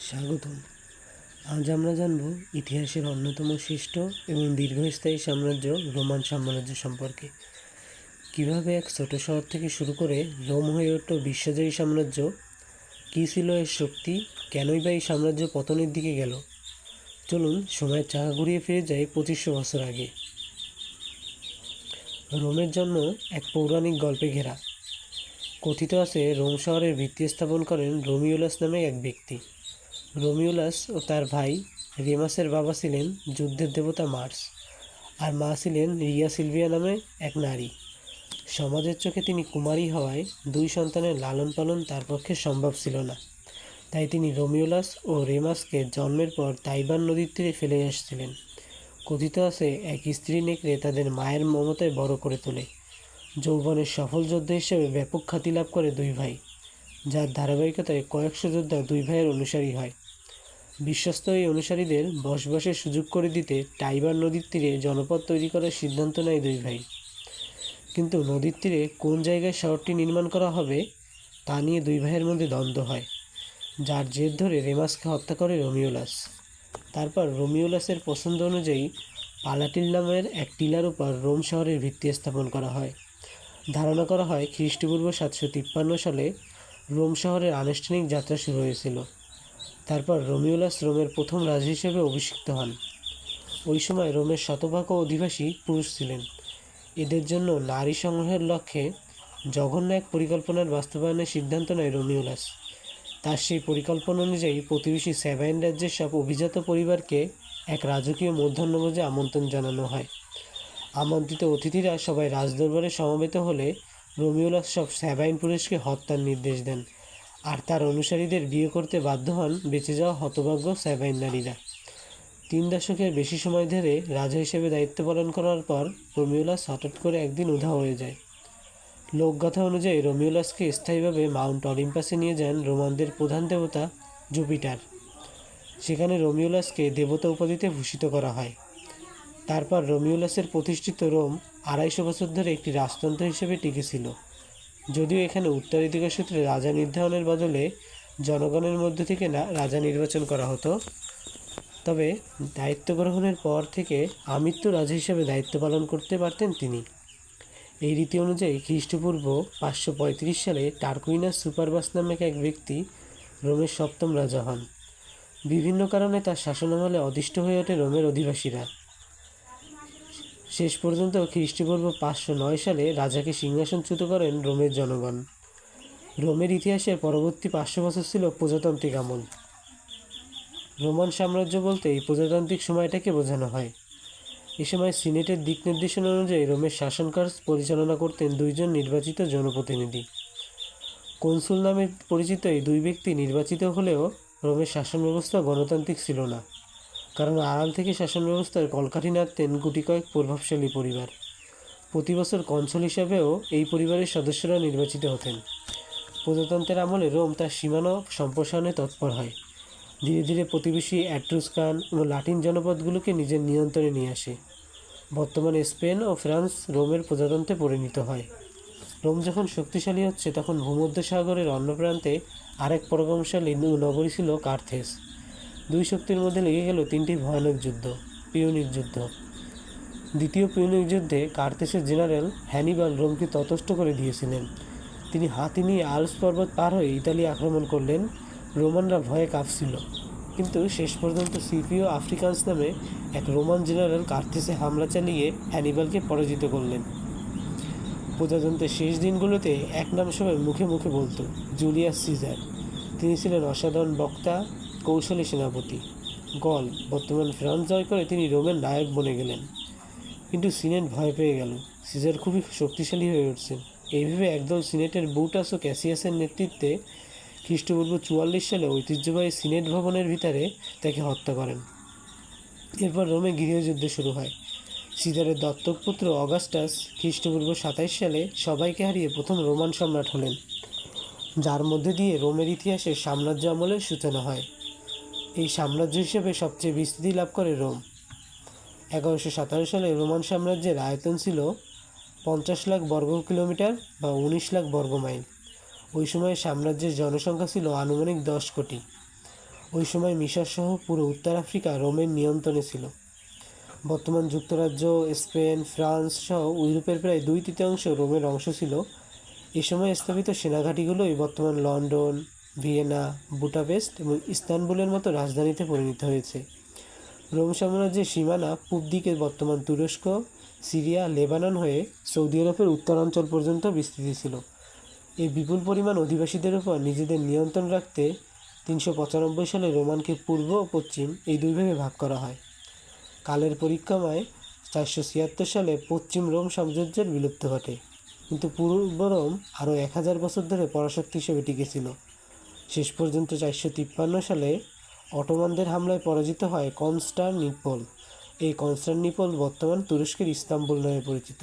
স্বাগতম। আজ আমরা জানব ইতিহাসের অন্যতম শ্রেষ্ঠ এবং দীর্ঘস্থায়ী সাম্রাজ্য, রোমান সাম্রাজ্য সম্পর্কে। কীভাবে এক ছোট শহর থেকে শুরু করে রোম হয়ে উঠল বিশ্বজয়ী সাম্রাজ্য? কী ছিল এর শক্তি? কেনই বা এই সাম্রাজ্য পতনের দিকে গেল? চলুন সময়ের চাকা ঘুরিয়ে ফিরে যাই পঁচিশশো বছর আগে। রোমের জন্ম এক পৌরাণিক গল্পে ঘেরা। কথিত আছে, রোম শহরের ভিত্তি স্থাপন করেন রোমিওলাস নামে এক ব্যক্তি। রোমিওলাস ও তার ভাই রেমাসের বাবা ছিলেন যুদ্ধের দেবতা মার্স, আর মা ছিলেন রিয়া সিলভিয়া নামে এক নারী। সমাজের চোখে তিনি কুমারী হওয়ায় দুই সন্তানের লালন পালন তার পক্ষে সম্ভব ছিল না। তাই তিনি রোমিওলাস ও রেমাসকে জন্মের পর তাইবান নদীর তীরে ফেলে এসেছিলেন। কথিত আছে, এক স্ত্রী নেকড়ে তাদের মায়ের মমতায় বড় করে তোলে। যৌবনের সফল যোদ্ধা হিসেবে ব্যাপক খ্যাতি লাভ করে দুই ভাই, যার ধারাবাহিকতায় কয়েকশো যোদ্ধা দুই ভাইয়ের অনুসারী হয়। বিশ্বস্ত এই অনুসারীদের বসবাসের সুযোগ করে দিতে টাইবার নদীর তীরে জনপদ তৈরি করার সিদ্ধান্ত নেয় দুই ভাই। কিন্তু নদীর তীরে কোন জায়গায় শহরটি নির্মাণ করা হবে, তা নিয়ে দুই ভাইয়ের মধ্যে দ্বন্দ্ব হয়, যার জের ধরে রেমাসকে হত্যা করে রোমিওলাস। তারপর রোমিওলাসের পছন্দ অনুযায়ী পালাটিল নামের এক টিলার উপর রোম শহরের ভিত্তি স্থাপন করা হয়। ধারণা করা হয় খ্রিস্টপূর্ব সাতশো তিপ্পান্ন সালে রোম শহরের আনুষ্ঠানিক যাত্রা শুরু হয়েছিল। তারপর রোমিওলাস রোমের প্রথম রাজা হিসেবে অভিষিক্ত হন। ওই সময় রোমের শতভাগ অধিবাসী পুরুষ ছিলেন। এদের জন্য নারী সংগ্রহের লক্ষ্যে জঘন্য এক পরিকল্পনার বাস্তবায়নের সিদ্ধান্ত নেয় রোমিওলাস। তার সেই পরিকল্পনা অনুযায়ী প্রতিবেশী সেভাইন রাজ্যের সব অভিজাত পরিবারকে এক রাজকীয় মধ্যাহ্নভোজে আমন্ত্রণ জানানো হয়। আমন্ত্রিত অতিথিরা সবাই রাজদরবারে সমবেত হলে রোমিওলাস সব স্যাভাইন পুরুষকে হত্যার নির্দেশ দেন। আর তার অনুসারীদের বিয়ে করতে বাধ্য হন বেঁচে যাওয়া হতভাগ্য স্যাভাইন নারীরা তিন দশকের বেশি সময় ধরে রাজা হিসেবে দায়িত্ব পালন করার পর রোমিওলাস হঠাৎ করে একদিন উধা হয়ে যায়। লোকগাথা অনুযায়ী রোমিওলাসকে স্থায়ীভাবে মাউন্ট অলিম্পাসে নিয়ে যান রোমানদের প্রধান দেবতা জুপিটার। সেখানে রোমিওলাসকে দেবতা উপাধিতে ভূষিত করা হয়। তারপর রোমিওলাসের প্রতিষ্ঠিত রোম আড়াইশো বছর ধরে একটি রাজতন্ত্র হিসেবে টিকেছিল যদিও এখানে উত্তরাধিকার সূত্রে রাজা নির্ধারণের বদলে জনগণের মধ্য থেকে না রাজা নির্বাচন করা হতো। তবে দায়িত্ব গ্রহণের পর থেকে আমৃত্যু রাজা হিসেবে দায়িত্ব পালন করতে পারতেন তিনি। এই রীতি অনুযায়ী খ্রিস্টপূর্ব পাঁচশো পঁয়ত্রিশ সালে টার্কুইনাস সুপারবাস নামক এক ব্যক্তি রোমের সপ্তম রাজা হন। বিভিন্ন কারণে তার শাসনামলে অদিষ্ট হয়ে ওঠে রোমের অধিবাসীরা। শেষ পর্যন্ত খ্রিস্টপূর্ব পাঁচশো নয় সালে রাজাকে সিংহাসনচ্যুত করেন রোমের জনগণ। রোমের ইতিহাসের পরবর্তী পাঁচশো বছর ছিল প্রজাতান্ত্রিক আমল। রোমান সাম্রাজ্য বলতে এই প্রজাতান্ত্রিক সময়টাকে বোঝানো হয়। এ সময় সিনেটের দিক নির্দেশনা অনুযায়ী রোমের শাসনকার্য পরিচালনা করতেন দুইজন নির্বাচিত জনপ্রতিনিধি। কনসুল নামে পরিচিত এই দুই ব্যক্তি নির্বাচিত হলেও রোমের শাসন ব্যবস্থা গণতান্ত্রিক ছিল না। কারণ আড়াল থেকে শাসন ব্যবস্থার কলকাঠি নাড়তেন গুটি কয়েক প্রভাবশালী পরিবার। প্রতি বছর কনসল হিসাবেও এই পরিবারের সদস্যরা নির্বাচিত হতেন। প্রজাতন্ত্রের আমলে রোম তার সীমানা সম্প্রসারণে তৎপর হয়। ধীরে ধীরে প্রতিবেশী অ্যাট্রুসকান ও লাটিন জনপদগুলোকে নিজের নিয়ন্ত্রণে নিয়ে আসে। বর্তমানে স্পেন ও ফ্রান্স রোমের প্রজাতন্ত্রে পরিণত হয়। রোম যখন শক্তিশালী হচ্ছে, তখন ভূমধ্যসাগরের অন্য প্রান্তে আরেক পরাক্রমশালী নগরী ছিল কার্থেস। দুই শক্তির মধ্যে লেগে গেল তিনটি ভয়ানক যুদ্ধ পিউনিক যুদ্ধ। দ্বিতীয় পিউনিক যুদ্ধে কার্তেসের জেনারেল হ্যানিবাল রোমকে ততস্থ করে দিয়েছিলেন। তিনি হাতি নিয়ে আলস পর্বত পার হয়ে ইতালি আক্রমণ করলেন, রোমানরা ভয়ে কাঁপছিল। কিন্তু শেষ পর্যন্ত সিপিও আফ্রিকান্স নামে এক রোমান জেনারেল কার্থেসে হামলা চালিয়ে হ্যানিবালকে পরাজিত করলেন। প্রজাতন্ত্রের শেষ দিনগুলোতে এক নাম সবাই মুখে মুখে বলতো, জুলিয়াস সিজার। তিনি ছিলেন অসাধারণ বক্তা কৌশলী সেনাপতি। গল, বর্তমান ফ্রান্স জয় করে তিনি রোমের নায়ক বনে গেলেন। কিন্তু সিনেট ভয় পেয়ে গেল। সিজার খুবই শক্তিশালী হয়ে উঠছেন এইভাবে একদল সিনেটের বুটাস ও ক্যাসিয়াসের নেতৃত্বে খ্রিস্টপূর্ব চুয়াল্লিশ সালে ঐতিহ্যবাহী সিনেট ভবনের ভিতরে তাকে হত্যা করেন। এরপর রোমে গৃহযুদ্ধ শুরু হয়। সিজারের দত্তক পুত্র অগাস্টাস খ্রিস্টপূর্ব সাতাইশ সালে সবাইকে হারিয়ে প্রথম রোমান সম্রাট হলেন, যার মধ্যে দিয়ে রোমের ইতিহাসে সাম্রাজ্য আমলের সূচনা হয়। এই সাম্রাজ্য হিসেবে সবচেয়ে বিস্তৃতি লাভ করে রোম। এগারোশো সতেরো সালে রোমান সাম্রাজ্যের আয়তন ছিল পঞ্চাশ লাখ বর্গ কিলোমিটার বা উনিশ লাখ বর্গ মাইল। ওই সময় সাম্রাজ্যের জনসংখ্যা ছিল আনুমানিক দশ কোটি। ওই সময় মিশর সহ পুরো উত্তর আফ্রিকা রোমের নিয়ন্ত্রণে ছিল। বর্তমান যুক্তরাজ্য, স্পেন, ফ্রান্স সহ ইউরোপের প্রায় দুই তৃতীয়াংশ রোমের অংশ ছিল। এ সময় স্থাপিত সেনাঘাঁটিগুলোই বর্তমান লন্ডন ভিয়েনা, বুটাপেস্ট এবং ইস্তানবুলের মতো রাজধানীতে পরিণত হয়েছে। রোম সাম্রাজ্যের সীমানা পূব দিকে বর্তমান তুরস্ক, সিরিয়া, লেবানন হয়ে সৌদি আরবের উত্তরাঞ্চল পর্যন্ত বিস্তৃত ছিল। এই বিপুল পরিমাণ অধিবাসীদের উপর নিজেদের নিয়ন্ত্রণ রাখতে তিনশো পঁচানব্বই সালে রোমানকে পূর্ব ও পশ্চিম এই দুই ভাগে ভাগ করা হয়। কালের পরিক্রমায় চারশো ছিয়াত্তর সালে পশ্চিম রোম সাম্রাজ্যের বিলুপ্ত ঘটে। কিন্তু পূর্ব রোম আরও এক হাজার বছর ধরে পরাশক্তি হিসেবে টিকেছিল শেষ পর্যন্ত চারশো তিপ্পান্ন সালে অটোমানদের হামলায় পরাজিত হয় কনস্টান্টিনোপল। এই কনস্টান্টিনোপল বর্তমান তুরস্কের ইস্তাম্বুল নামে পরিচিত।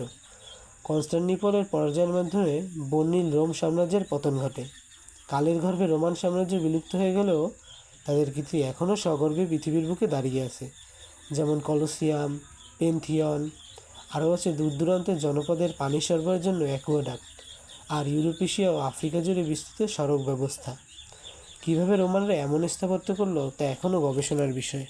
কনস্টান্টিনোপলের পরাজয়ের মাধ্যমে বর্ণিল রোম সাম্রাজ্যের পতন ঘটে। কালের গর্ভে রোমান সাম্রাজ্য বিলুপ্ত হয়ে গেলেও তাদের কীর্তি এখনও সগর্বে পৃথিবীর বুকে দাঁড়িয়ে আছে। যেমন কলোসিয়াম, পেনথিয়ন, আরও আছে দূর দূরান্তের জনপদের পানি সরবরাহের জন্য অ্যাকোয়াডাক্ট, আর ইউরোপ এশিয়া ও আফ্রিকা জুড়ে বিস্তৃত সড়ক ব্যবস্থা। কীভাবে রোমানরা এমন স্থাপত্য করল তা এখনও গবেষণার বিষয়।